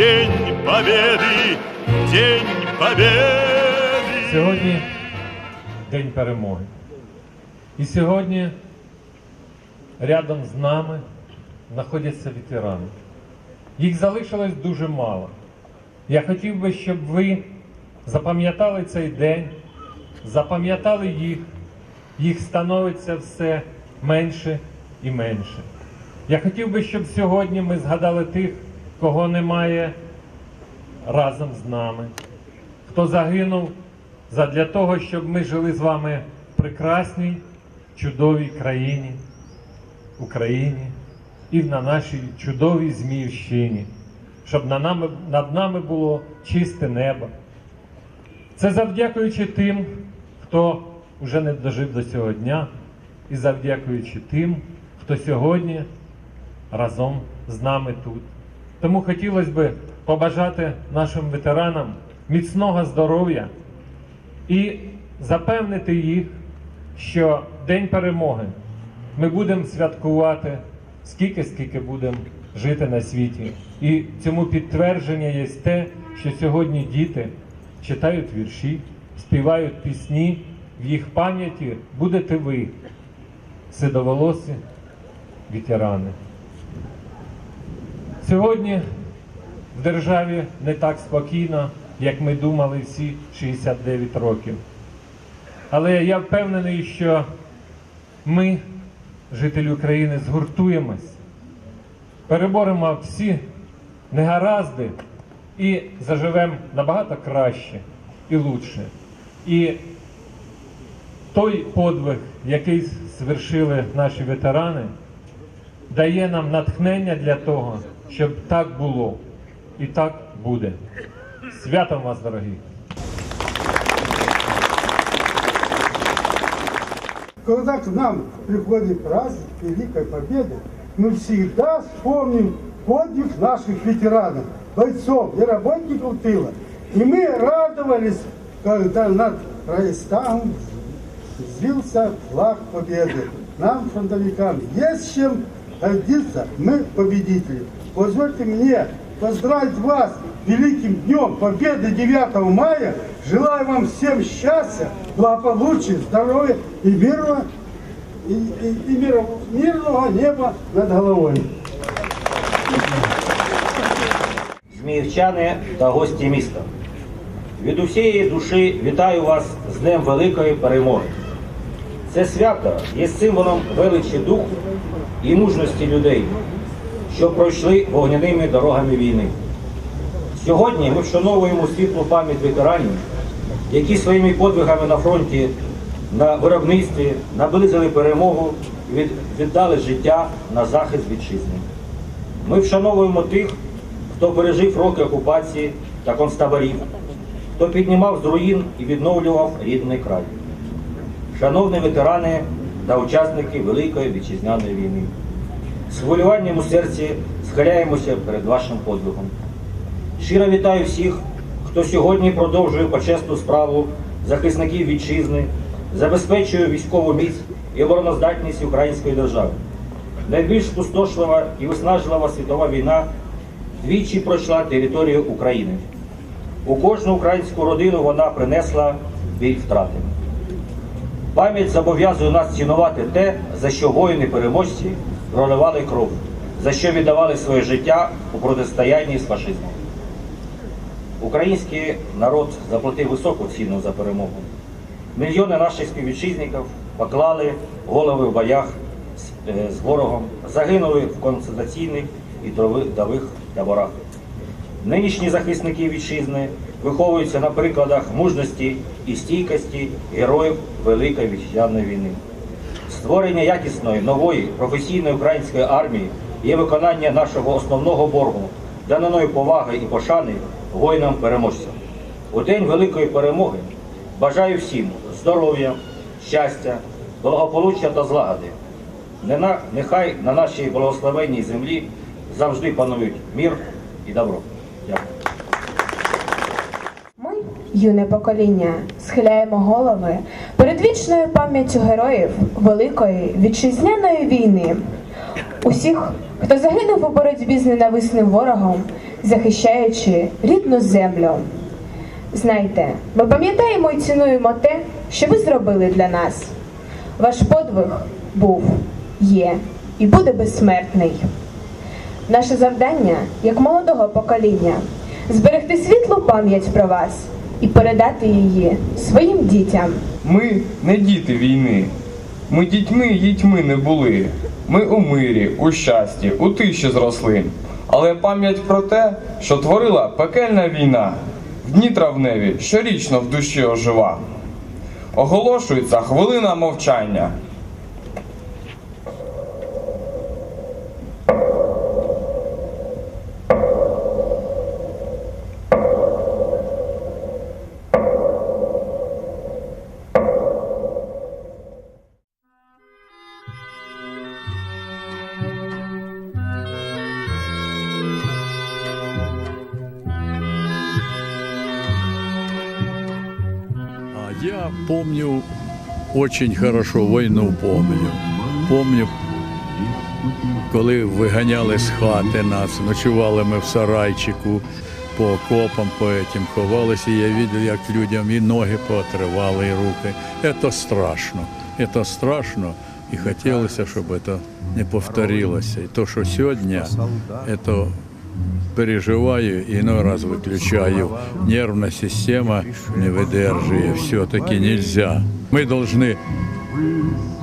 День Победы, День Победы. Сьогодні День перемоги. І сьогодні рядом з нами знаходяться ветерани. Їх залишилось дуже мало. Я хотів би, щоб ви запам'ятали цей день, запам'ятали їх, їх становиться все менше і менше. Я хотів би, щоб сьогодні ми згадали тих, кого немає разом з нами, хто загинув задля того, щоб ми жили з вами в прекрасній, чудовій країні, Україні і на нашій чудовій Зміївщині, щоб над нами було чисте небо. Це завдякуючи тим, хто вже не дожив до цього дня, і завдякуючи тим, хто сьогодні разом з нами тут. Тому хотілося б побажати нашим ветеранам міцного здоров'я і запевнити їх, що День перемоги ми будемо святкувати скільки, скільки будемо жити на світі. І цьому підтвердження є те, що сьогодні діти читають вірші, співають пісні, в їх пам'яті будете ви, сидоволосі ветерани. Сьогодні в державі не так спокійно, як ми думали всі 69 років. Але я впевнений, що ми, жителі України, згуртуємось, переборемо всі негаразди і заживемо набагато краще і лучше. І той подвиг, який звершили наші ветерани, дає нам натхнення для того, щоб так було і так буде. Святом вас, дорогі! Когда к нам приходит праздник Великой Победы, мы всегда вспомним подвиг наших ветеранов, бойцов и работников тыла. И мы радовались, когда над Райстагом взвился флаг победы. Нам, фронтовикам, есть чем гордиться, мы победители. Позвольте мне поздравить вас великим днем Победы 9 мая. Желаю вам всем счастья, благополучия, здоровья и мирного, и, и- и мира- мирного неба над головой. Зміївчани та гості міста. Від усієї душі вітаю вас з Днем Великої Перемоги. Це свято є символом величі духу і мужності людей, що пройшли вогняними дорогами війни. Сьогодні ми вшановуємо світлу пам'ять ветеранів, які своїми подвигами на фронті, на виробництві наблизили перемогу і віддали життя на захист вітчизни. Ми вшановуємо тих, хто пережив роки окупації та концтаборів, хто піднімав з руїн і відновлював рідний край. Шановні ветерани та учасники Великої вітчизняної війни, з хвилюванням у серці схиляємося перед вашим подвигом. Щиро вітаю всіх, хто сьогодні продовжує почесну справу захисників вітчизни, забезпечує військову міць і обороноздатність української держави. Найбільш спустошлива і виснажлива світова війна двічі пройшла територію України. У кожну українську родину вона принесла біль втрати. Пам'ять зобов'язує нас цінувати те, за що воїни переможці проливали кров, за що віддавали своє життя у протистоянні з фашизмом. Український народ заплатив високу ціну за перемогу. Мільйони наших співвітчизників поклали голови в боях з, е, ворогом, загинули в концентраційних і трудових таборах. Нинішні захисники вітчизни виховуються на прикладах мужності і стійкості героїв Великої Вітчизняної війни. Створення якісної нової професійної української армії є виконання нашого основного боргу, даної поваги і пошани воїнам-переможцям. У день великої перемоги бажаю всім здоров'я, щастя, благополуччя та злагоди. Нехай на нашій благословенній землі завжди панують мір і добро. Дякую. Юне покоління, схиляємо голови перед вічною пам'яттю героїв Великої вітчизняної війни. Усіх, хто загинув у боротьбі з ненависним ворогом, захищаючи рідну землю. Знайте, ми пам'ятаємо і цінуємо те, що ви зробили для нас. Ваш подвиг був, є і буде безсмертний. Наше завдання, як молодого покоління, зберегти світлу пам'ять про вас і передати її своїм дітям. Ми не діти війни. Ми дітьми й дітьми не були. Ми у мирі, у щасті, у тиші зросли. Але пам'ять про те, що творила пекельна війна, в дні травневі щорічно в душі ожива. Оголошується хвилина мовчання. Я помню очень хорошо війну помню. Помню, коли виганяли з хати нас, ночували ми в сарайчику по окопам, по этим ховалися, і я бачив, як людям і ноги поотрывали, і руки. Це страшно. Це страшно. І хотілося, щоб це не повторилося. І то, що сьогодні, це переживаю и иной раз выключаю. Нервная система не выдерживает. Все-таки нельзя. Мы должны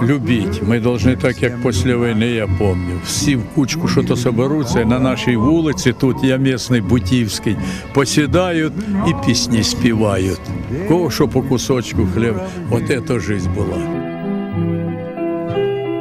любить. Мы должны, так як після війни, я пам'ятаю, всі в кучку що то соберуться і на нашій вулиці, тут я місний Бутівський, посідають і пісні співають. Кого що по кусочку хліб, от це життя була.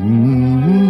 Mm-hmm.